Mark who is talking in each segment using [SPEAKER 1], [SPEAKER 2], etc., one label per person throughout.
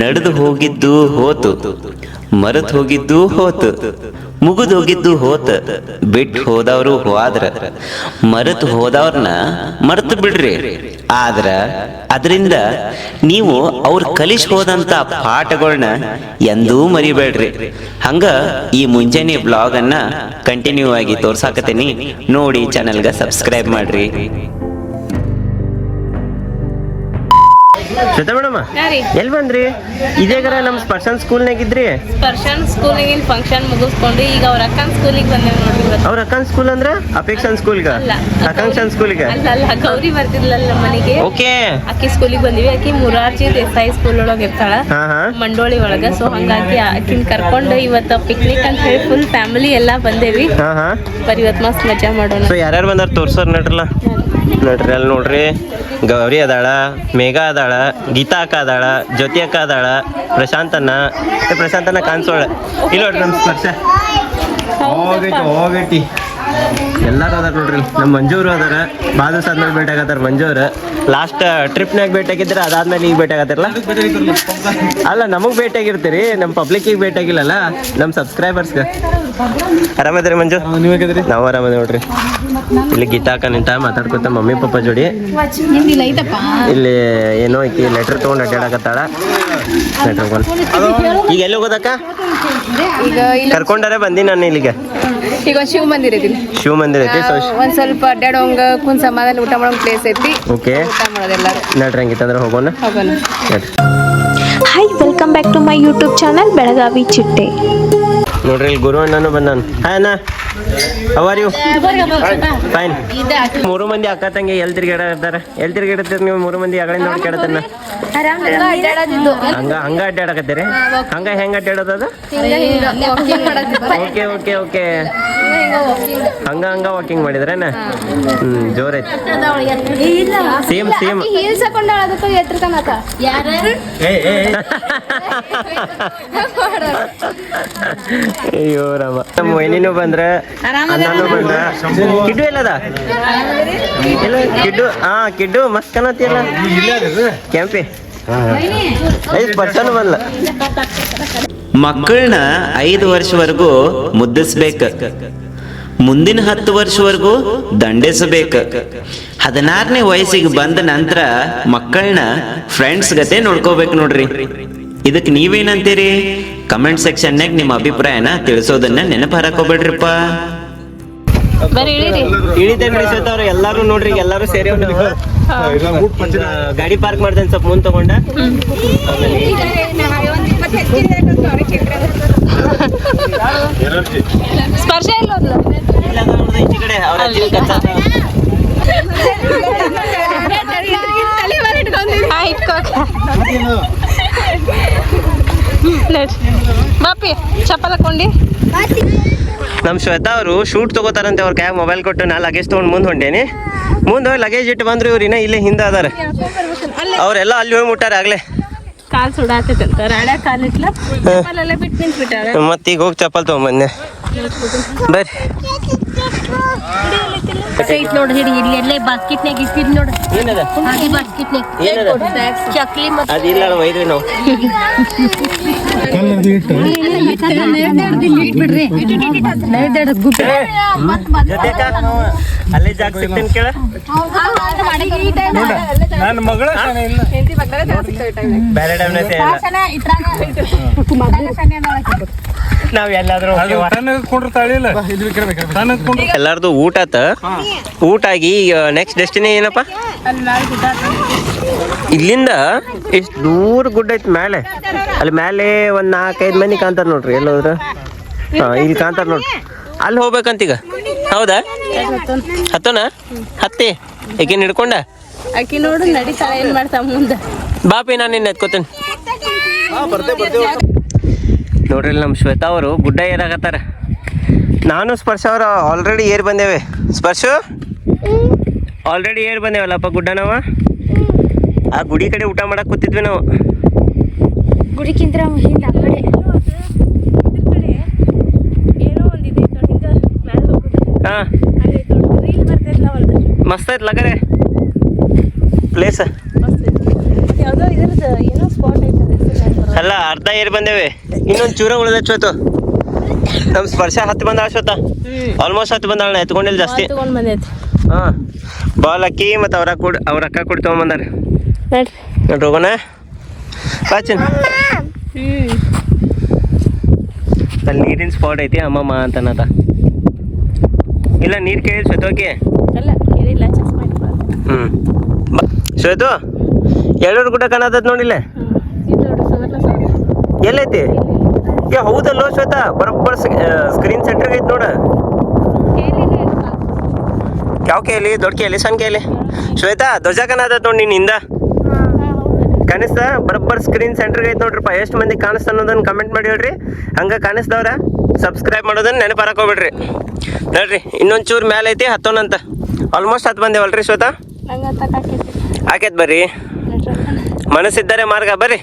[SPEAKER 1] ನಡೆದು ಹೋಗಿದ್ದು ಹೋತು, ಮರೆತು ಹೋಗಿದ್ದು ಹೋತು, ಮುಗಿದು ಹೋಗಿದ್ದು ಹೋತ, ಬಿಟ್ಟು ಹೋದವರು ಹೋದ್ರ, ಮರೆತು ಹೋದವ್ರನ್ನ ಮರೆತು ಬಿಡ್ರಿ. ಆದ್ರ ಅದರಿಂದ ನೀವು ಅವ್ರು ಕಲಿಸಿ ಹೋದಂತ ಪಾಠಗಳನ್ನ ಎಂದೂ ಮರಿಬೇಡ್ರಿ. ಹಂಗ ಈ ಮುಂಜಾನೆ ಬ್ಲಾಗ್ ಅನ್ನ ಕಂಟಿನ್ಯೂ ಆಗಿ ತೋರ್ಸಾಕತ್ತೀನಿ. ನೋಡಿ ಚಾನಲ್ಗೆ ಸಬ್ಸ್ಕ್ರೈಬ್ ಮಾಡ್ರಿ.
[SPEAKER 2] ಶ್ವೇತಾ ಮೇಡಮ್ ಎಲ್ಲಿ ಬಂದ್ರಿ? ಇದೇಗರ ನಮ್ಮ ಸ್ಪರ್ಶನ್ ಸ್ಕೂಲ್ನಾಗ ಇದ್ರಿ?
[SPEAKER 3] ಸ್ಪರ್ಶನ್ ಸ್ಕೂಲಿಗಿನ ಫಂಕ್ಷನ್ ಮುಗಿಸ್ಕೊಂಡು ಈಗ ಅವ್ರ ಅಕ್ಕನ ಸ್ಕೂಲಿಗೆ ಬಂದೇವ್ ನೋಡ್ರಿ
[SPEAKER 2] ಅವ್ರ ಅಕ್ಕನ್ ಸ್ಕೂಲ್ ಅಂದ್ರ ಅಪೇಕ್ಷನ್ ಸ್ಕೂಲ್ಗ? ಅಕಾಂಕ್ಷನ್ ಸ್ಕೂಲ್ಗೆ?
[SPEAKER 3] ಅಲ್ಲ ಅಲ್ಲ ಗೌರಿ ಬರ್ತಿದ್ಲಲ್ಲ ಮನೆಗೆ.
[SPEAKER 2] ಓಕೆ.
[SPEAKER 3] ಅಕ್ಕಿ ಸ್ಕೂಲಿಗೆ ಬಂದಿವಿ ಅಕ್ಕಿ ಮುರಾರ್ಜಿ ದೇಸಾಯಿ ಸ್ಕೂಲ್ ಒಳಗೆ ಇರ್ತಾಳ. ಮಂಡೋಳಿ ಒಳಗ. ಸೊ ಹಂಗಾಗಿ ಅಕ್ಕಿನ ಕರ್ಕೊಂಡು ಇವತ್ತು ಪಿಕ್ನಿಕ್ ಅಂತ ಹೇಳಿ ಫುಲ್ ಫ್ಯಾಮಿಲಿ ಎಲ್ಲಾ ಬಂದೇವಿ. ಬರೀ ಇವತ್ತು ಮಸ್ತ್ ಮಜಾ ಮಾಡೋಣ.
[SPEAKER 2] ಸೊ ಯಾರ್ಯಾರು ಬಂದಾರ? ತೋರ್ಸೋರ್ ನಡ್ರಲ್ಲ. ನೋಡ್ರಿ ಅಲ್ಲಿ ನೋಡ್ರಿ. ಗೌರಿ ಅದಾಳ, ಮೇಘಾ ಅದಾಳ, ಗೀತಾ ಅಕ್ಕ ಅದಾಳ, ಜ್ಯೋತಿ ಅಕ್ಕ ಅದಾಳ ಪ್ರಶಾಂತನ ಪ್ರಶಾಂತನ ಕಾಣಿಸೋಳ. ಇಲ್ಲ ನೋಡ್ರಿ ನಮ್ಮ ಸ್ಪರ್ಶ ಹೋಗೈತಿ ಹೋಗೈತಿ. ಎಲ್ಲಾರು ಅದಾರ ನೋಡ್ರಿ ನಮ್ಮ ಮಂಜೂರು ಅದಾರ. ಬಾದು ಆದ್ಮೇಲೆ ಭೇಟಿ ಆಗತ್ತಾರ ಮಂಜೂರು ಲಾಸ್ಟ್ ಟ್ರಿಪ್ನಾಗ ಭೇಟಿ ಆಗಿದ್ರೆ ಅದಾದ್ಮೇಲೆ ಈಗ ಭೇಟಿ ಆಗತ್ತಿರಲ್ಲ? ಅಲ್ಲ ನಮಗ್ ಭೇಟಿ ಆಗಿರ್ತೀರಿ. ನಮ್ಮ ಪಬ್ಲಿಕ್ಕಿಗೆ ಭೇಟಿ ಆಗಿಲ್ಲಲ್ಲ? ನಮ್ಮ ಸಬ್ಸ್ಕ್ರೈಬರ್ಸ್ಗೆ ಆರಾಮದ್ರಿ ಮಂಜು? ನಾವು ಆರಾಮದ ನೋಡ್ರಿ. ಇಲ್ಲಿ ಗೀತಾಕ ನಿಂತ ಮಾತಾಡ್ಕೊತ ಮಮ್ಮಿ ಪಪ್ಪ ಜೋಡಿ. ಇಲ್ಲಿ ಏನೋ ಐತಿ ಲೆಟರ್ ತಗೊಂಡ್ ಅಡ್ಡಾಡಕತ್ತಾಳ ಲೆಟರ್ ಈಗ ಎಲ್ಲಿ ಹೋಗೋದಕ್ಕ ಕರ್ಕೊಂಡಾರೆ ಬಂದಿ ನಾನು ಇಲ್ಲಿಗೆ.
[SPEAKER 4] ಈಗ ಒಂದು ಶಿವ ಮಂದಿರ ಐತಿ
[SPEAKER 2] ಶಿವ ಮಂದಿರ ಐತಿ ಸೊ
[SPEAKER 4] ಒಂದ್ ಸ್ವಲ್ಪ ಅಡ್ಡಾಡೋಂಗ ಕುಂದ್ ಸಮಾಧಾನ ಊಟ ಮಾಡೋ ಪ್ಲೇಸ್ ಐತಿ.
[SPEAKER 2] ಓಕೆ.
[SPEAKER 4] ಊಟ
[SPEAKER 2] ಹಂಗಿತ್ತಂದ್ರೆ ಹೋಗೋಣ.
[SPEAKER 4] ಹೋಗೋಣ.
[SPEAKER 5] Hi welcome back to my YouTube channel Belagavi ಚಿಟ್ಟೆ
[SPEAKER 2] ನೋಡ್ರಿ ಇಲ್ಲಿ ಗುರು ಅಣ್ಣನು ಬಂದಾನ. ಹಾಯ್ ಅಣ್ಣ. ಅವರ್ ಯು ಫೈನ್ ಮೂರು ಮಂದಿ ಅಕ್ಕ ತಂಗಿ ಎಲ್ಲಿ ಇರ್ತಾರ ಎಲ್ಲಿ ತಿರ್ಗಾಡ್ತೀರಿ ನೀವು ಮೂರು ಮಂದಿ ಅಗಳಿಂದ ನೋಡ್ಕೊಡತನ್ನ ಹಂಗ ಹಂಗ ಅಡ್ಡಾಡಕತ್ತೀರಿ? ಹಂಗ ಹೆಂಗ ಅಡ್ಡಾಡೋದು ಓಕೆ ಓಕೆ ಓಕೆ. ಹಂಗ ಹಂಗ ವಾಕಿಂಗ್ ಮಾಡಿದ್ರೇನ? ಹ್ಮ್ ಜೋರ್ ಐತಿ ಸೇಮ್ ಸೇಮ್ ಅಯ್ಯೋ ರಾಮ. ನಮ್ಮ ಮೈನಿನೂ ಬಂದ್ರ ಕಿಡ್ಡು ಎಲ್ಲದ? ಇಲ್ಲ ಕಿಡ್ಡು ಹಾ ಕಿಡ್ಡು ಮಸ್ತ್ ಕಾಣತಿಯಲ್ಲ ಕೆಂಪಿ. ಐದು ಪರ್ಸನ್ ಬಂದ್ಲ.
[SPEAKER 1] ಮಕ್ಕಳನ್ನ ಐದು ವರ್ಷವರೆಗೂ ಮುದ್ದಿಸ್ಬೇಕ. ಮುಂದಿನ ಹತ್ತು ವರ್ಷವರೆಗೂ ದಂಡಿಸಬೇಕು. ಹದಿನಾರನೇ ವಯಸ್ಸಿಗೆ ಬಂದ ನಂತರ ಮಕ್ಕಳನ್ನ ಫ್ರೆಂಡ್ಸ್ ಗತೆ ನೋಡ್ಕೋಬೇಕು ನೋಡ್ರಿ. ಇದಕ್ಕೆ ನೀವೇನಂತೀರಿ? ಕಮೆಂಟ್ ಸೆಕ್ಷನ್ನಾಗ ನಿಮ್ಮ ಅಭಿಪ್ರಾಯನ ತಿಳಿಸೋದನ್ನ ನೆನಪು ಹಾಕೋಬೇಡ್ರಿಪ್ಪ
[SPEAKER 2] ಇಳಿತೇನ್ರಿ ಎಲ್ಲಾರು ನೋಡ್ರಿ ಈಗ ಎಲ್ಲಾರು ಸೇರಿ ಗಾಡಿ ಪಾರ್ಕ್ ಮಾಡ್ದೆ ಸ್ವಲ್ಪ ಮುಂದ್ ತಗೊಂಡ.
[SPEAKER 3] ಸ್ಪರ್ಶ ಇಲ್ಲ
[SPEAKER 2] ಕಡೆ ಅವ್ರ
[SPEAKER 3] ಇಟ್ಕೋ. ಬಾಪಿ ಚಪ್ಪಲ್ ಹಾಕೊಂಡಿ
[SPEAKER 2] ನಮ್ ಶ್ವೇತಾ ಅವರು ಶೂಟ್ ತಗೋತಾರಂತೆ ಅವ್ರ ಕ್ಯಾಬ್ ಮೊಬೈಲ್ ಕೊಟ್ಟು ನಾ ಲಗೇಜ್ ತಗೊಂಡ್ ಮುಂದೆ ಹೊಂಟೇನಿ. ಮುಂದೆ ಲಗೇಜ್ ಇಟ್ಟು ಬಂದ್ರು ಇವ್ರು ಇನ್ನ ಇಲ್ಲೇ ಹಿಂದೆ ಅದಾರ. ಅವ್ರೆಲ್ಲ ಅಲ್ಲಿ ಹೋಗಿ ಮುಟ್ಟಾರ ಆಗ್ಲೇ.
[SPEAKER 3] ಕಾಲ್ ಸುಡಾತೈತಂತ ರಾಡ್ಯಾಗ ಕಾಲ್ ಇಟ್ಲ? ಚಪ್ಪಲೆಲ್ಲ ಬಿಟ್ಟು ನಿಂತ್ಬಿಟ್ಟಾಳ
[SPEAKER 2] ಮತ್ತೀಗ ಹೋಗಿ ಚಪ್ಪಲ್ ತಗೊಂಬಂದೆ ಬರ್ರಿ.
[SPEAKER 6] ಐತ್ ನೋಡಿ ಹಿಡಿ ಇಲ್ಲಿ ಎಲ್ಲೇ ಬಾಸ್ಕೆಟ್ನಾಗ ಇಟ್ಟಿದ್ ನೋಡಿ.
[SPEAKER 2] ಏನದ?
[SPEAKER 6] ಹಾಗೆ ಬಾಸ್ಕೆಟ್ನಾಗ
[SPEAKER 2] ಏನದ?
[SPEAKER 6] ಚಕ್ಲಿ ಮತ್ತೆ
[SPEAKER 2] ಅದಿಲ್ಲ ಅಲ್ಲ ಒಯ್ದ್ರಿ ನಾವು.
[SPEAKER 6] ಬಿಡ್ರಿ.
[SPEAKER 2] ಜೊತೆಕ ಅಲ್ಲೇ ಜಾಗ ಸಿಗ್ತೇನೆ ಕೇಳ? ಬೇರೆ ಎಲ್ಲಾದ್ರೂ ಎಲ್ಲಾರ್ದು ಊಟ ಆತ? ಊಟ ಆಗಿ ನೆಕ್ಸ್ಟ್ ಡೆಸ್ಟಿನಿ ಏನಪ್ಪ? ಇಲ್ಲಿಂದ ಎಷ್ಟು ದೂರ ಗುಡ್ಡ ಐತಿ ಮೇಲೆ ಅಲ್ಲಿ ಮೇಲೆ ಒಂದ್ ನಾಲ್ಕೈದು ಮಂದಿ ಕಾಂತಾರ ನೋಡ್ರಿ ಎಲ್ಲೋದ್ರ? ಹಾ ಇಲ್ಲಿ ಕಾಂತಾರ ನೋಡ್ರಿ. ಅಲ್ಲಿ ಹೋಗ್ಬೇಕಂತೀಗ? ಹೌದಾ? ಹತ್ತೋಣ? ಹತ್ತಿ. ಏಕೇನ್ ಹಿಡ್ಕೊಂಡ?
[SPEAKER 3] ಅಕ್ಕಿ ನೋಡು ನಡಿತಾಳ ಏನ್ ಮಾಡ್ತಾ ಮುಂದೆ.
[SPEAKER 2] ಬಾಪಿ ನಾನು ನಿನ್ನ ಎತ್ಕೋತೇನೆ. ನೋಡ್ರಿ ನಮ್ ನಮ್ಮ ಶ್ವೇತಾ ಅವರು ಗುಡ್ಡ ಏರಾಗತ್ತಾರ. ನಾನು ಸ್ಪರ್ಶ ಅವರು ಆಲ್ರೆಡಿ ಏರ್ ಬಂದೇವೆ. ಸ್ಪರ್ಶ? ಆಲ್ರೆಡಿ ಏರ್ ಬಂದೇವಲ್ಲಪ್ಪ ಗುಡ್ಡ ನಾವು? ಆ ಗುಡಿ ಕಡೆ ಊಟ ಮಾಡಕ್ ಕೂತಿದ್ವಿ ನಾವು.
[SPEAKER 5] ಗುಡಿಕಿಂತ ಹಿಂದೆ ಆ ಕಡೆ.
[SPEAKER 2] ಹಾ. ಮಸ್ತ್ ಐತ್ ಲಗರೆ ಪ್ಲೇಸ್.
[SPEAKER 3] ಯಾವ್ದೋ ಇದ್ರದ್ದು ಏನೋ ಸ್ಪಾಟ್ ಐತೆ
[SPEAKER 2] ಅರ್ಧ ಏರಿ ಬಂದೇವೆ. ಇನ್ನೊಂದು ಚೂರ ಉಳಿದ ಚೋತು ನಮ್ ಸ್ಪರ್ಶ ಹತ್ತು ಬಂದಾಳ ಶ್ವೇತ. ಆಲ್ಮೋಸ್ಟ್ ಹತ್ತು ಬಂದಾಳ ಎತ್ಕೊಂಡಿಲ್ಲ ಜಾಸ್ತಿ. ಹಾ. ಬಾಲ್ ಅಕ್ಕಿ ಮತ್ತು ಅವ್ರ ಕೊಡ್ ಅವ್ರ ಅಕ್ಕ ಕುಡ್ ತೊಗೊಂಬಂದಾರ
[SPEAKER 3] ನೋಡ್ರಿ.
[SPEAKER 2] ಹೋಗೋಣ. ಬಾಚಿನ ಅಲ್ಲಿ ನೀರಿನ ಸ್ಪಾಟ್ ಐತಿ ಅಮ್ಮಮ್ಮ ಅಂತ ಅನ್ನತ ಇಲ್ಲ ನೀರು ಕೇಳಿ ಶ್ವೇತೋಕೆ
[SPEAKER 3] ಅಲ್ಲ
[SPEAKER 2] ಹ್ಞೂ ಬಾ. ಶ್ವೇತು ಎರಡೂರು ಗುಡ್ಡ ಕಾಣತೈತೆ ನೋಡಿಲ್ಲ
[SPEAKER 3] ಇದು ನೋಡ್ರಿ ಸುವರ್ಣ ಸೌಧ
[SPEAKER 2] ಎಲ್ಲೈತಿ? ಏ ಹೌದಲ್ಲೋ ಶ್ವೇತಾ? ಬರೋಬ್ಬರ ಸ್ಕ್ರೀನ್ ಸೆಂಟರ್ ಐತಿ ನೋಡ. ಯಾವ ಕೇಳಿ? ದೊಡ್ಡ ಕೇಳಿ ಸಣ್ಣ ಕೇಳಿ. ಶ್ವೇತಾ ಧ್ವಜಕನಾದ ಕಾಣತೈತೆ ನೋಡಿ ನಿನ್ನಿಂದ ಕಾಣಿಸ್ತಾ? ಬರೋಬ್ಬರ್ ಸ್ಕ್ರೀನ್ ಸೆಂಟರ್ ಐತೆ ನೋಡ್ರಿಪ್ಪ. ಎಷ್ಟು ಮಂದಿ ಕಾಣಿಸ್ತ ಅನ್ನೋದನ್ನ ಕಮೆಂಟ್ ಮಾಡಿ ಹೇಳ್ರಿ. ಹಂಗೆ ಕಾಣಿಸ್ದವ್ರ ಸಬ್ಸ್ಕ್ರೈಬ್ ಮಾಡೋದನ್ನ ನೆನಪು ಹೋಗ್ಬಿಡ್ರಿ. ನೋಡ್ರಿ ಇನ್ನೊಂದು ಚೂರು ಮೇಲೆ ಐತಿ ಹತ್ತೊಂದಂತ ಆಲ್ಮೋಸ್ಟ್ ಹತ್ತು ಬಂದೇವಲ್ರಿ ಶ್ವೇತಾ? ಆಕೈತೆ ಬರ್ರಿ. ಮನಸ್ಸಿದ್ದಾರೆ ಮಾರ್ಗ ಬರ್ರಿ.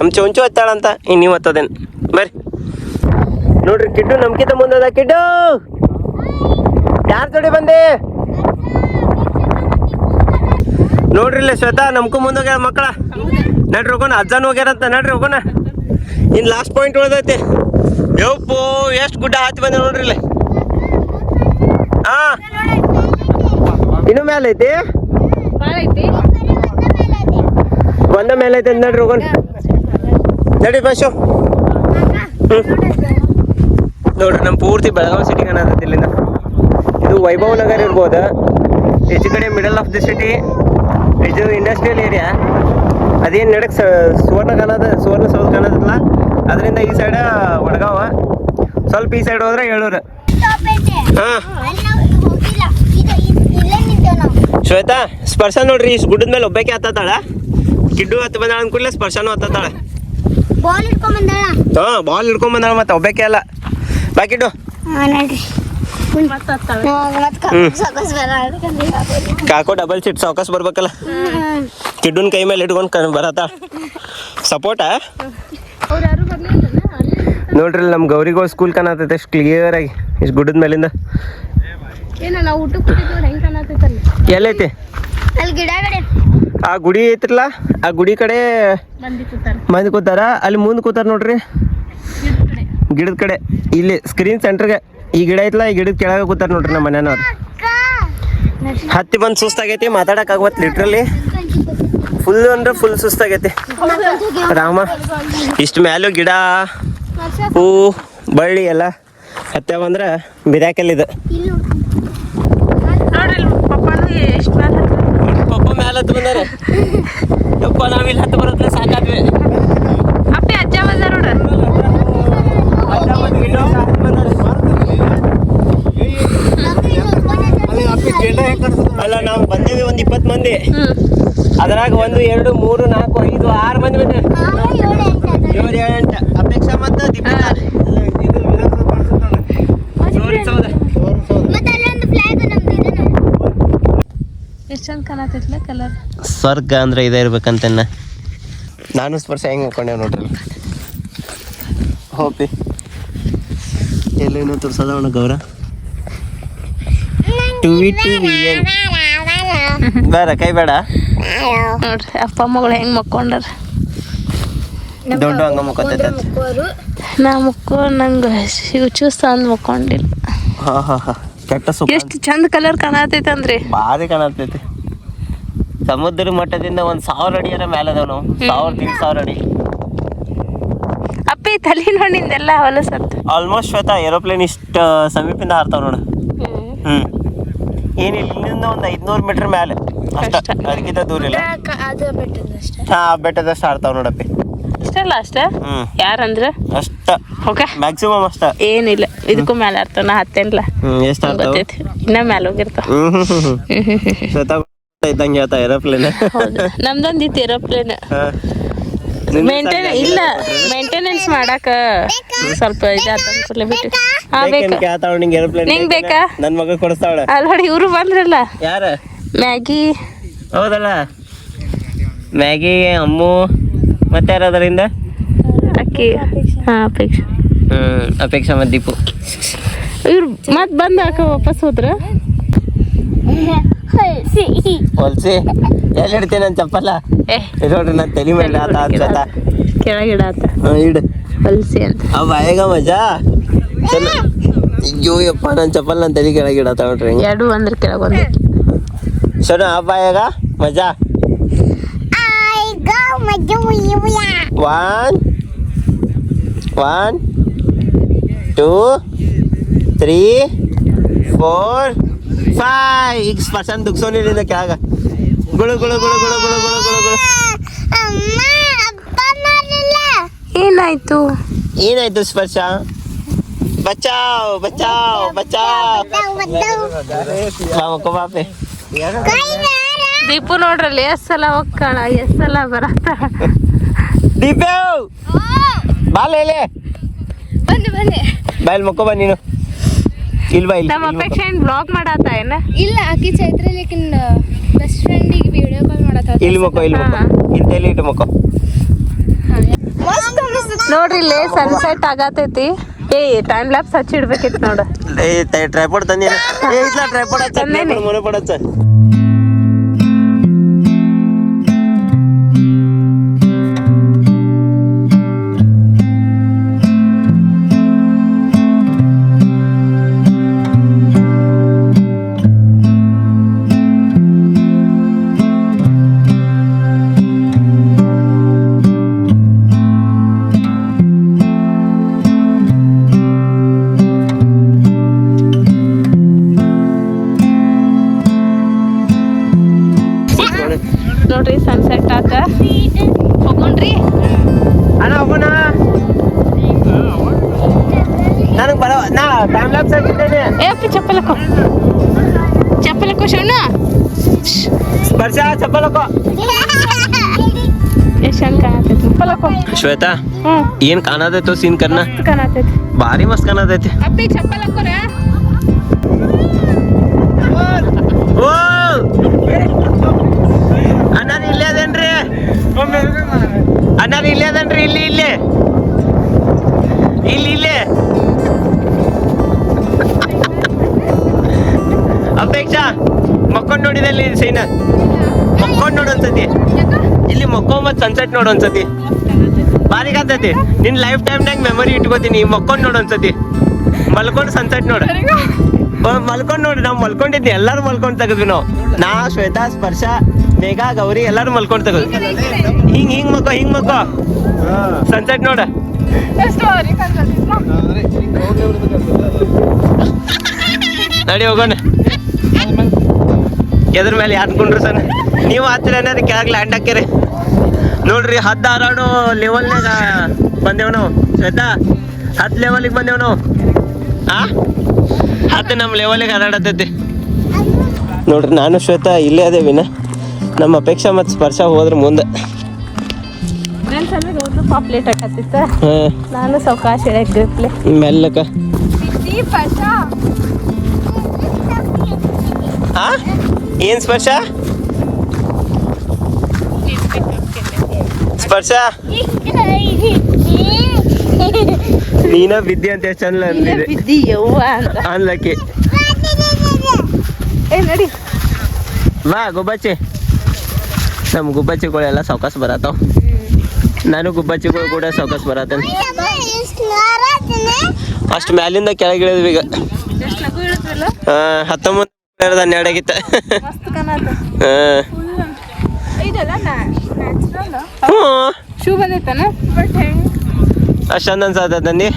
[SPEAKER 2] ನಮ್ಮ ಚೊಂಚು ಹತ್ತಾಳಂತ, ಇನ್ ನೀವು ಹತ್ತೋದೇನು. ಬರ್ರಿ. ನೋಡ್ರಿ, ಕಿಡ್ಡು ನಮ್ಕಿಂತ ಮುಂದದ, ಕಿಡ್ಡು! ಯಾರ ಜೋಡಿ ಬಂದೆ? ನೋಡ್ರಿ ಇಲ್ಲ ಶ್ವೇತಾ, ನಮ್ಕು ಮುಂದೋಗ್ಯಾರ ಮಕ್ಕಳ? ನಡ್ರಿ ಹೋಗೋಣ, ಅಜ್ಜನ ಹೋಗ್ಯಾರಂತ, ನಡ್ರಿ ಹೋಗೋಣ. ಇನ್ನು ಲಾಸ್ಟ್ ಪಾಯಿಂಟ್ ಉಳ್ದೈತಿ. ಯಪ್ಪು, ಎಷ್ಟು ಗುಡ್ಡ ಹತ್ತಿ ಬಂದೆ ನೋಡ್ರಿ ಇಲ್ಲ. ಹಾ. ಇನ್ನು ಮೇಲೆ ಐತಿ ಬಂದ ಮೇಲೆ ಐತೆ ನಡ್ರಿ ಹೋಗೋಣ. ನಡಿ ಬಸ್ಸು ನೋಡ್ರಿ ನಮ್ಮ ಪೂರ್ತಿ ಬೆಳಗಾವಿ ಸಿಟಿ ಕಾಣತೈತಿ ಇಲ್ಲಿಂದ. ಇದು ವೈಭವ್ ನಗರ್ ಇರ್ಬೋದು? ಹೆಚ್ಚು ಕಡೆ ಮಿಡಲ್ ಆಫ್ ದಿ ಸಿಟಿ ಇದು ಇಂಡಸ್ಟ್ರಿಯಲ್ ಏರಿಯಾ ಅದೇನು ನಡಕ್ ಸುವರ್ಣ ಕಾಣದ ಸುವರ್ಣ ಸೌಧ ಅದರಿಂದ ಈ ಸೈಡ್ ವಡಗಾವ. ಸ್ವಲ್ಪ ಈ ಸೈಡ್ ಹೋದ್ರೆ ಏಳೂರು. ಹಾಂ. ಶ್ವೇತಾ ಸ್ಪರ್ಶ ನೋಡ್ರಿ ಇಷ್ಟು ಗುಡ್ಡದ ಮೇಲೆ ಒಬ್ಬಕ್ಕೆ ಹತ್ತಾಳ ಕಿಡ್ಡು ಹತ್ತು ಬಂದಾಳ ಅಂದ್ಕೂಡ್ಲೆ ಸ್ಪರ್ಶನೂ ಹತ್ತಾಳ
[SPEAKER 7] ಬಾಲ್ ಇಟ್ಕೊಂಡ್ ಬಂದಾಳ
[SPEAKER 2] ಹಾ ಬಾಲ್ ಹಿಡ್ಕೊಂಡ್ ಬಂದಾಳ ಮತ್ತೆ ಒಬ್ಬಕ್ಕೆ ಅಲ್ಲ ಬಾಕಿಡು.
[SPEAKER 7] ಸಾಕಸ್
[SPEAKER 2] ಕಾಕೋ ಡಬಲ್ ಸೀಟ್ ಸಾವಕಾಶ ಬರ್ಬೇಕಲ್ಲ. ಕಿಡ್ಡುನ್ ಕೈ ಮೇಲೆ ಇಟ್ಕೊಂಡು ಬರತ್ತ. ಸಪೋರ್ಟ ನೋಡ್ರಿ ನಮ್ಮ ಗೌರಿಗೋಳ್ ಸ್ಕೂಲ್ ಕಾಣತೈತೆ ಎಷ್ಟು ಕ್ಲಿಯರ್ ಆಗಿ. ಇಷ್ಟು ಗುಡ್ಡದ ಮೇಲಿಂದ.
[SPEAKER 3] ಏನಲ್ಲ ಊಟಕ್ಕೆ
[SPEAKER 2] ಎಲ್ಲೈತಿ?
[SPEAKER 7] ಅಲ್ಲಿ ಗಿಡ
[SPEAKER 2] ಆ ಗುಡಿ ಐತ್ರಲ್ಲ? ಆ ಗುಡಿ ಕಡೆ
[SPEAKER 3] ಮಂದಿ ಕೂತಾರ.
[SPEAKER 2] ಅಲ್ಲಿ ಮುಂದೆ ಕೂತಾರ ನೋಡ್ರಿ. ಗಿಡದ ಕಡೆ. ಇಲ್ಲಿ ಸ್ಕ್ರೀನ್ ಸೆಂಟರ್ಗೆ ಈ ಗಿಡ ಐತ್ಲ ಈ ಗಿಡದ ಕೆಳಗೆ ಕೂತಾರ ನೋಡ್ರಿ ನಮ್ಮ ಮನೆಯವ್ರು. ಹತ್ತಿ ಬಂದು ಸುಸ್ತಾಗೈತಿ ಮಾತಾಡಕ್ ಆಗವತ್ ಲಿಟ್ರಲ್ಲಿ ಫುಲ್ ಅಂದ್ರೆ ಫುಲ್ ಸುಸ್ತಾಗೈತಿ. ರಾಮ ಇಷ್ಟು ಮ್ಯಾಲೂ ಗಿಡ ಹೂ ಬಳ್ಳಿ ಎಲ್ಲ ಹತ್ತೆ ಬಂದ್ರೆ ಬಿದ್ಯಾಕಲ್ಲಿದೆ
[SPEAKER 3] ನೋಡ್ರಿ ಪಪ್ಪನು ಎಷ್ಟು ಮೇಲೆ
[SPEAKER 2] ಪಪ್ಪ ಮ್ಯಾಲ ಹತ್ತು ಬಂದಾರೆ. ಯಪ್ಪ ನಾವಿಲ್ಲಿ ಹತ್ತು ಬರೋದ್ರೆ ಸಾಕಾದ್ವಿ.
[SPEAKER 3] ಅಪ್ಪಿ ಅಜ್ಜ ಬಂದ ನೋಡ್ರಿ.
[SPEAKER 2] ಅಲ್ಲ ನಾವು ಬಂದೇವಿ ಒಂದು ಇಪ್ಪತ್ತು ಮಂದಿ. ಅದ್ರಾಗ ಒಂದು ಎರಡು ಮೂರು ನಾಲ್ಕು ಐದು ಆರು ಮಂದಿ ಬಂದೇವೆ. ಏಳು ಏಳು ಎಂಟು. ಅಪೇಕ್ಷಾ ಮತ್ತು ದೀಪಿಕಾ. ಜೋರಿ ಸೌದ.
[SPEAKER 7] ಮತ್ತೆ ಅಲ್ಲೊಂದು ಫ್ಲಾಗ್ ನಮ್ದು
[SPEAKER 3] ಎಷ್ಟು ಚಂದ ಕಾಣತೈತ್ಲ ಕಲರ್
[SPEAKER 2] ಸ್ವರ್ಗ ಅಂದ್ರೆ ಇದೇ ಇರ್ಬೇಕಂತನ್ನ ನಾನು ಸ್ಪರ್ಶ ಹೆಂಗೆ ಹಾಕೊಂಡೆ ನೋಡ್ರಿ. ಹೋಪಿ. ಎಲ್ಲೇನೋ ತೋರ್ಸದ ಅವನ ಗೌರ. ಬೇಡ ಕೈ ಬೇಡ.
[SPEAKER 3] ನೋಡ್ರಿ ಅಪ್ಪ ಮಗಳು ಹೆಂಗ್ ಮಕ್ಕೊಂಡಾರ?
[SPEAKER 2] ದೊಡ್ಡ ಹಂಗ ಮುಖತೈತೆ
[SPEAKER 3] ನಾ ಮುಕ್ಕೋ ನಂಗೆ ಶಿವ್ ಚೂಸ್ ಅಂದ್ ಮಕ್ಕೊಂಡಿಲ್ಲ.
[SPEAKER 2] ಹಾಂ ಹಾಂ ಹಾ. ಕೆಟ್ಟ
[SPEAKER 3] ಎಷ್ಟು ಚಂದ ಕಲರ್ ಕಾಣತೈತೆ ಅಂದ್ರಿ
[SPEAKER 2] ಭಾರಿ ಕಾಣತೈತಿ. ಸಮುದ್ರ ಮಟ್ಟದಿಂದ ಒಂದ್ ಸಾವಿರ ಅಡಿಯರ ಮೇಲೆ ಅದಾವ ನಾವು ಸಾವಿರ ತಿನ್ ಸಾವಿರ ಅಡಿ.
[SPEAKER 3] ಅಪ್ಪಿ ತಲೆ ನೋಡಿಂದೆಲ್ಲ ಹೊಲಸತ್ತು
[SPEAKER 2] ಆಲ್ಮೋಸ್ಟ್ ಶ್ವೇತಾ ಏರೋಪ್ಲೇನ್ ಇಷ್ಟ ಸಮೀಪಿಂದ ಹಾರ್ತಾವ ನೋಡು. ಹ್ಮ್. ಏನಿಲ್ಲ ಇಲ್ಲಿಂದ ಒಂದು ಐದ್ನೂರ್ ಮೀಟರ್ ಮೇಲೆ ಅಷ್ಟ. ಅದಕ್ಕಿಂತ ದೂರ ಇಲ್ಲ. ಹಾ ಬೆಟ್ಟದಷ್ಟು ಹಾರ್ತಾವ ನೋಡಪ್ಪಿ
[SPEAKER 3] ಅಷ್ಟಲ್ಲ ಅಷ್ಟ?
[SPEAKER 2] ಅಷ್ಟೇ
[SPEAKER 3] ಯಾರಂದ್ರ?
[SPEAKER 2] ಅಷ್ಟ.
[SPEAKER 3] ಓಕೆ.
[SPEAKER 2] ಮ್ಯಾಕ್ಸಿಮಮ್ ಅಷ್ಟ.
[SPEAKER 3] ಏನಿಲ್ಲ. ಇದಕ್ಕೂ ಮೇಲೆ ಅರ್ಥ ನಾ ಹತ್ತೇನಿಲ್ಲ
[SPEAKER 2] ಎಷ್ಟು ಹಾರ್ತಾವ?
[SPEAKER 3] ಇನ್ನ ಮೇಲೆ ಹೋಗಿರ್ತಾವ.
[SPEAKER 2] ಶ್ವೇತಾ ಇದ್ದಂಗೆ ಹೇಳ್ತಾ ಏರೋಪ್ಲೇನ್
[SPEAKER 3] ನಮ್ದೊಂದ್ ನಮ್ದೊಂದು ಇತ್ತು ಏರೋಪ್ಲೇನ್ ಮೇಂಟೈನ್ ಇಲ್ಲ ಮೇಂಟೆನೆನ್ಸ್ ಮಾಡಾಕ ಸ್ವಲ್ಪ ಇದಾತ ಬಿಟ್ಟು. ಹಾ ಬೇಕು?
[SPEAKER 2] ನಿಂಗೆ ಏರೋಪ್ಲೇನ್
[SPEAKER 3] ನಿಂಗ್ ಬೇಕಾ?
[SPEAKER 2] ನನ್ನ ಮಗ ಕೊಡಿಸ್ತಾವಳ.
[SPEAKER 3] ಅಲ್ಲಿ ನೋಡಿ ಇವರು ಬಂದ್ರಲ್ಲ?
[SPEAKER 2] ಯಾರ?
[SPEAKER 3] ಮ್ಯಾಗಿ.
[SPEAKER 2] ಹೌದಲ್ಲ? ಮ್ಯಾಗಿ ಅಮ್ಮು ಮತ್ತೆ ಯಾರು ಅದರಿಂದ
[SPEAKER 3] ಅಕ್ಕಿ. ಹಾ ಅಪೇಕ್ಷೆ.
[SPEAKER 2] ಹ್ಮ್ ಅಪೇಕ್ಷಾ ಮತ್ತು ದೀಪು.
[SPEAKER 3] ಇವ್ರು ಮತ್ ಬಂದ್ ಹಾಕ ವಾಪಸ್ ಹೋದ್ರ?
[SPEAKER 2] ಹೊಲ್ಸಿ ಎಲ್ಲಿ ಹಿಡ್ತೀನಿ ನನ್ನ ಚಪ್ಪಲ್ಲ
[SPEAKER 3] ಏ.
[SPEAKER 2] ನೋಡ್ರಿ ನನ್ನ ತಲೆ ಮೇಲೆ ಆತ ಅನ್ಸತ್ತ.
[SPEAKER 3] ಕೆಳಗಿಡಾತ
[SPEAKER 2] ಹಾ ಇಡು.
[SPEAKER 3] ಹೊಲ್ಸಿ ಅಂತ.
[SPEAKER 2] ಅವ್ ಬಾಯಾಗ ಮಜಾ? ಅಯ್ಯೋ ಯಪ್ಪ ನನ್ನ ಚಪ್ಪಲ್ ನನ್ನ ತಲೆ ಕೆಳಗೆ ಇಡತ್ತ ನೋಡ್ರಿ ಹಿಂಗೆ.
[SPEAKER 3] ಎರಡು ಅಂದ್ರ ಕೆಳಗೆ ಒಂದು
[SPEAKER 2] ಸಣ್ಣ ಆ ಬಾಯಾಗ ಮಜಾ?
[SPEAKER 7] I go Majuya.
[SPEAKER 2] One one two three four five ಈಗ ಸ್ಪರ್ಶನ್ ದುಗ್ಸೋನಿಲ್ಲ ಕೆಳಗ ಗುಳು ಗುಳು ಗುಳು ಗುಳು ಗುಳು ಗುಳು ಗುಳು ಗುಳು
[SPEAKER 3] ಏನಾಯ್ತು?
[SPEAKER 2] ಏನಾಯ್ತು ಸ್ಪರ್ಶ? ಬಚಾವ್ ಬಚಾವ್ ಬಚಾವ್. ಬಾಪೆ.
[SPEAKER 3] ದೀಪು ನೋಡ್ರಲ್ಲಿ ಎಷ್ಟ್ ಸಲ ಹೋಗ್ಕಣ ಎಷ್ಟ್ ಸಲ ಬರತ್ತ.
[SPEAKER 2] ದೀಪೇವ್ ಬಾಲೆ
[SPEAKER 4] ಬನ್ನಿ ಬನ್ನಿ.
[SPEAKER 2] ಬಾಯಲ್ಲಿ ಮಕ್ಕೋ ಬಾ ನೀನು. ಇಲ್ವಾ ಇಲ್ಲ?
[SPEAKER 3] ನಮ್ಮ ಅಪೇಕ್ಷೆ ಏನು ಬ್ಲಾಗ್ ಮಾಡತ್ತ ಏನ?
[SPEAKER 4] ಇಲ್ಲ ಆಕಿ ಚೈತ್ರ ಲೇಕಿನ್ ಬೆಸ್ಟ್ ಫ್ರೆಂಡಿಗೆ ವಿಡಿಯೋ ಕಾಲ್ ಮಾಡತ್ತ
[SPEAKER 2] ಇಲ್ಲಿ ಮಕ್ಕೋ ಇಲ್ಲಿ ಮಕ್ಕೋ. ಇಲ್ಲಿ ತಲೆ ಇಟ್ಟು ಮಕ್ಕೋ?
[SPEAKER 3] ನೋಡ್ರಿ ಇಲ್ಲೇ ಸನ್ಸೆಟ್ ಆಗತೈತಿ. ಏ ಟೈಮ್ ಲ್ಯಾಪ್ಸ್ ಹಚ್ಚಿಡ್ಬೇಕಿತ್ತು ನೋಡು.
[SPEAKER 2] ಏ ಟ್ರೈಪೋಡ್ ತಂದಿನ. ಏ ಇಟ್ಲ ಟ್ರೈಪೋಡ್ ಹಚ್ಚ
[SPEAKER 3] ತಂದೇನಿ.
[SPEAKER 2] ಮನೆ ಮನೆ ಪಡಚ್ಚ.
[SPEAKER 3] ನೋಡ್ರಿ ಸನ್ಸೆಟ್ ಆತ. ಹೋಗೋಣ್ರಿ
[SPEAKER 2] ಅಣ್ಣ ಹೋಗೋಣ. ನನಗೆ ಬರೋ ನಾ ಟೈಮ್ ಲ್ಯಾಪ್ಸ್ ಆಗಿದ್ದೇನೆ
[SPEAKER 3] ಏ ಅಪ್ಪಿ ಚಪ್ಪಲ್ ಹಾಕೋ. ಚಪ್ಪಲ್ ಹಾಕೋ ಶೋಣ
[SPEAKER 2] ಸ್ಪರ್ಶ ಚಪ್ಪಲ್ ಹಾಕೋ.
[SPEAKER 3] ಎಷ್ಟ್ ಚಂದ ಕಾಣತೈತಿ ಚಪ್ಪಲ್ ಹಾಕೋ.
[SPEAKER 2] ಶ್ವೇತಾ ಏನ್ ಕಾಣತೈತೋ ಸೀನ್ ಕರ್ನ?
[SPEAKER 3] ಕಾಣತೈತಿ.
[SPEAKER 2] ಭಾರಿ ಮಸ್ತ್ ಕಾಣತೈತಿ.
[SPEAKER 3] ಅಪ್ಪಿ ಚಪ್ಪಲ್ ಹಾಕೋರ
[SPEAKER 2] ಓ ಅಣ್ಣಾರ ಇಲ್ಲೇ ಅದೇನ್ರಿ ಅಣ್ಣಾರ ಇಲ್ಲೇ, ಇಲ್ಲಿ. ಇಲ್ಲಿ ಇಲ್ಲಿ. ಅಪೇಕ್ಷಾ, ಮಕ್ಕೊಂಡ್ ನೋಡಿದೆ ಇಲ್ಲಿ ಸೈನ. ಮಕ್ಕೊಂಡ್ ನೋಡು ಒಂದ್ಸತಿ ಇಲ್ಲಿ ಮಕ್ಕೋ ಮತ್ ಸನ್ಸೆಟ್ ನೋಡು ಬಾರಿ ಕಾತೈತಿ ನಿನ್ ಲೈಫ್ ಟೈಮ್ನಾಗ ಮೆಮೊರಿ ಇಟ್ಕೋತೀನಿ. ಮಕ್ಕೊಂಡ್ ನೋಡು ಒಂದ್ಸತಿ ಮಲ್ಕೊಂಡು ಸನ್ಸೆಟ್ ನೋಡ. ಮಲ್ಕೊಂಡ್ ನೋಡಿ. ನಾವು ಮಲ್ಕೊಂಡಿದ್ದೆ ಎಲ್ಲಾರು ಮಲ್ಕೊಂಡ್ ತೆಗೆದ್ವಿ ನಾವು. ನಾ, ಶ್ವೇತಾ, ಸ್ಪರ್ಶ, ಮೇಘಾ, ಗೌರಿ ಎಲ್ಲಾರು ಮಲ್ಕೊಂಡ್ ತೆಗೆದ್ವಿ. ಹಿಂಗ್ ಹಿಂಗ್ ಮಕ್ಕೋ ಹಿಂಗ್ ಮಕ್ಕೋ ಸನ್ಸೆಟ್ ನೋಡ. ನಡಿ ಹೋಗೋಣ. ಎದ್ರ ಮೇಲೆ ಯಾರು ಕುಂಡ್ರು ಸರ್? ನೀವು ಹತ್ತಿರ ಅನ್ನೋದು ಕೆಳಗೆ ಲ್ಯಾಂಡ್ ಹಾಕಿರಿ ನೋಡ್ರಿ ಹತ್ತು ಆರಾಡು ಲೆವೆಲ್ನಾಗ ಬಂದೇವ್ ನಾವು ಶ್ವೇತಾ ಹತ್ತು ಲೆವೆಲಿಗೆ ಬಂದೇವ್ ನಾವು ಆ ಹತ್ತು ನಮ್ಮ ಲೆವೆಲಿಗೆ ಹಾರಾಡತೈತಿ ನೋಡ್ರಿ ನಾನು ಶ್ವೇತಾ ಇಲ್ಲೇ ಅದೇವಿನ ನಮ್ಮ ಅಪೇಕ್ಷೆ ಮತ್ತು ಸ್ಪರ್ಶ ಹೋದ್ರೆ ಮುಂದೆ.
[SPEAKER 3] ಪಾಪ್ಲೇಟ್ ಹಾಕತ್ತಿತ್ತ. ನಾನು ಸಾವಕಾಶ ಹೇಳಕ್ಕೆ
[SPEAKER 2] ಮೆಲ್ಲಕ. ಏನ್ ಸ್ಪರ್ಶ? ಸ್ಪರ್ಶ? ನೀನ ಬಿದ್ದಿ ಅಂತ ಚಂದ ಅಂದಿದೆ. ಅನ್ಲಕ್ಕೆ.
[SPEAKER 3] ನಡಿ.
[SPEAKER 2] ಬಾ ಗುಬ್ಬಚ್ಚಿ. ನಮ್ಮ ಗುಬ್ಬಚ್ಚಿಗಳೆಲ್ಲ ಸಾವಕಾಶ ಬರತ್ತಾವ. ನಾನು ಗುಬ್ಬಚ್ಚಿಗಳು ಕೂಡ ಸಾಕಸ್ ಬರತ್ತೇನೆ ಅಷ್ಟು ಮ್ಯಾಲಿಂದ ಕೆಳಗಿಳಿದ್ವಿ ಈಗ. ಹತ್ತೊಂಬತ್ತು ಹನ್ನೆರಡು ಆಗಿತ್ತ. ಅಷ್ಟೊಂದು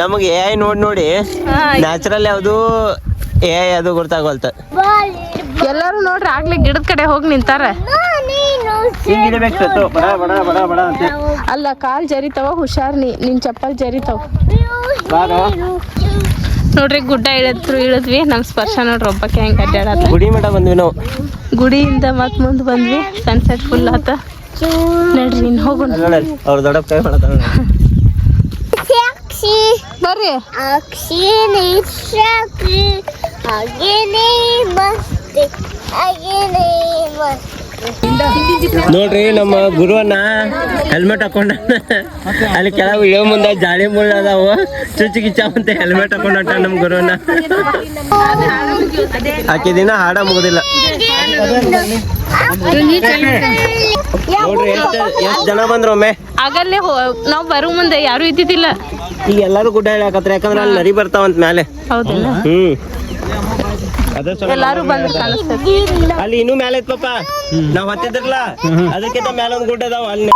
[SPEAKER 2] ನಮಗೆ ಎ ಐ ನೋಡಿ ನೋಡಿ ನ್ಯಾಚುರಲ್ ಯಾವುದು ಎ ಐ ಅದು ಗೊತ್ತಾಗೋಲ್ತ.
[SPEAKER 3] ಎಲ್ಲರೂ ನೋಡ್ರಿ ಆಗ್ಲಿ ಗಿಡದ ಕಡೆ ಹೋಗಿ ನಿಂತಾರ. ಅಲ್ಲ ಕಾಲ್ ಜರಿತಾವ ಹುಷಾರ್ ನೀ ನಿನ್ ಚಪ್ಪಲ್ ಜರಿತಾವ. ನೋಡ್ರಿ ಗುಡ್ಡ ಇಳಿದ್ರು ಇಳಿದ್ವಿ. ನಮ್ ಸ್ಪರ್ಶ ನೋಡ್ರಿ ಒಬ್ಬಕ್ಕೆ ಹೆಂಗ್ ಅಡ್ಡಾಡತ್ತ
[SPEAKER 2] ಗುಡಿ ಮೇಡ ಬಂದ್ವಿ ನಾವು.
[SPEAKER 3] ಗುಡಿಯಿಂದ ಮತ್ ಮುಂದ್ ಬಂದ್ವಿ. ಸನ್ಸೆಟ್ ಫುಲ್ ಆತ. ನಡ್ರಿ ಇನ್ ಹೋಗೋಣ.
[SPEAKER 2] ನೋಡಿ ಅವ್ರ ದೊಡ್ಡಪ್ಪ ಕೈ
[SPEAKER 3] ಬರ್ರಿ.
[SPEAKER 7] ಅಕ್ಷಿನಿ ಶಕ್ತಿ ಹಾಗೇನೇ ಮಸ್ತಿ. ಹಾಗೇನೇ ಮಸ್ತಿ.
[SPEAKER 2] ನೋಡ್ರಿ ನಮ್ಮ ಗುರುವನ್ನ ಹೆಲ್ಮೆಟ್ ಹಾಕೊಂಡ ಅಲ್ಲಿ ಕೆಳಗೆ ಇಳ ಮುಂದೆ ಜಾಳಿ ಮುಳ್ಳ ಅದಾವು. ಚುಚ್ಚಿ ಕಿಚ್ಚ ಅಂತ ಹೆಲ್ಮೆಟ್ ಹಾಕೊಂಡ ನಮ್ಮ ಗುರುವನ್ನ. ಆಕೆ ದಿನ ಹಾಡ ಮುಗುದಿಲ್ಲ. ನೋಡ್ರಿ ಎಷ್ಟ್ ಎಷ್ಟು ಜನ ಬಂದ್ರು ಒಮ್ಮೆ?
[SPEAKER 3] ಆಗಲ್ಲೇ ನಾವು ಬರೋ ಮುಂದೆ ಯಾರು ಇದ್ದಿದ್ದಿಲ್ಲ.
[SPEAKER 2] ಈಗ ಎಲ್ಲಾರು ಗುಡ್ಡ ಹೇಳಕತ್ರ ಯಾಕಂದ್ರೆ ಅಲ್ಲಿ ನರಿ ಬರ್ತಾವಂತ ಮೇಲೆ
[SPEAKER 3] ಹೌದಲ್ಲ?
[SPEAKER 2] ಹ್ಮ್.
[SPEAKER 3] ಎಲ್ಲಾರು
[SPEAKER 2] ಅಲ್ಲಿ ಇನ್ನೂ ಮ್ಯಾಲ ಐತ್ ಪಾಪ. ನಾವ್ ಹತ್ತಿದ್ರಲ್ಲ? ಅದಕ್ಕಿಂತ ಮ್ಯಾಲ ಒಂದ್ ಗುಡ್ಡ ಅದಾವ ಅಲ್ಲಿ.